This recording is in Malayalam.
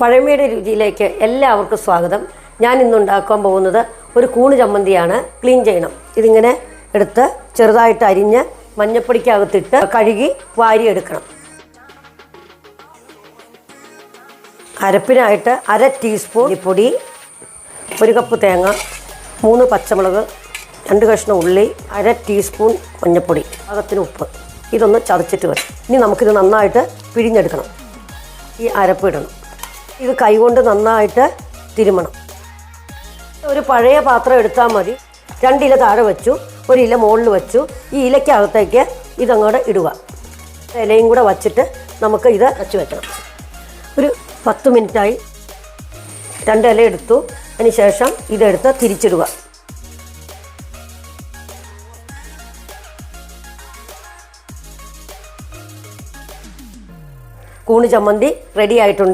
പഴമയുടെ രുചിയിലേക്ക് എല്ലാവർക്കും സ്വാഗതം. ഞാൻ ഇന്നുണ്ടാക്കാൻ പോകുന്നത് ഒരു കൂണ് ചമ്മന്തിയാണ്. ക്ലീൻ ചെയ്യണം. ഇതിങ്ങനെ എടുത്ത് ചെറുതായിട്ട് അരിഞ്ഞ് മഞ്ഞപ്പൊടിക്കകത്തിട്ട് കഴുകി വാരിയെടുക്കണം. അരപ്പിനായിട്ട് അര ടീസ്പൂൺ പൊടി ഒരു കപ്പ് തേങ്ങ മൂന്ന് പച്ചമുളക് രണ്ട് കഷ്ണം ഉള്ളി അര ടീസ്പൂൺ മഞ്ഞപ്പൊടി പാകത്തിന് ഉപ്പ്. ഇതൊന്ന് ചതച്ചിട്ട് വരും. ഇനി നമുക്കിത് നന്നായിട്ട് പിഴിഞ്ഞെടുക്കണം. ഈ അരപ്പ് ഇടണം. ഇത് കൈകൊണ്ട് നന്നായിട്ട് തിരുമണം. ഒരു പഴയ പാത്രം എടുത്താൽ മതി. രണ്ടില താഴെ വെച്ചു. ഒരു ഇല മുകളിൽ വെച്ചു. ഈ ഇലയ്ക്കകത്തേക്ക് ഇതങ്ങോട്ട് ഇടുക. ഇലയും കൂടെ വച്ചിട്ട് നമുക്ക് ഇത് വച്ച് വെക്കണം. ഒരു പത്ത് മിനിറ്റായി രണ്ട് ഇല എടുത്തു. അതിന് ശേഷം ഇതെടുത്ത് തിരിച്ചിടുക. കൂണ് ചമ്മന്തി റെഡി ആയിട്ടുണ്ട്.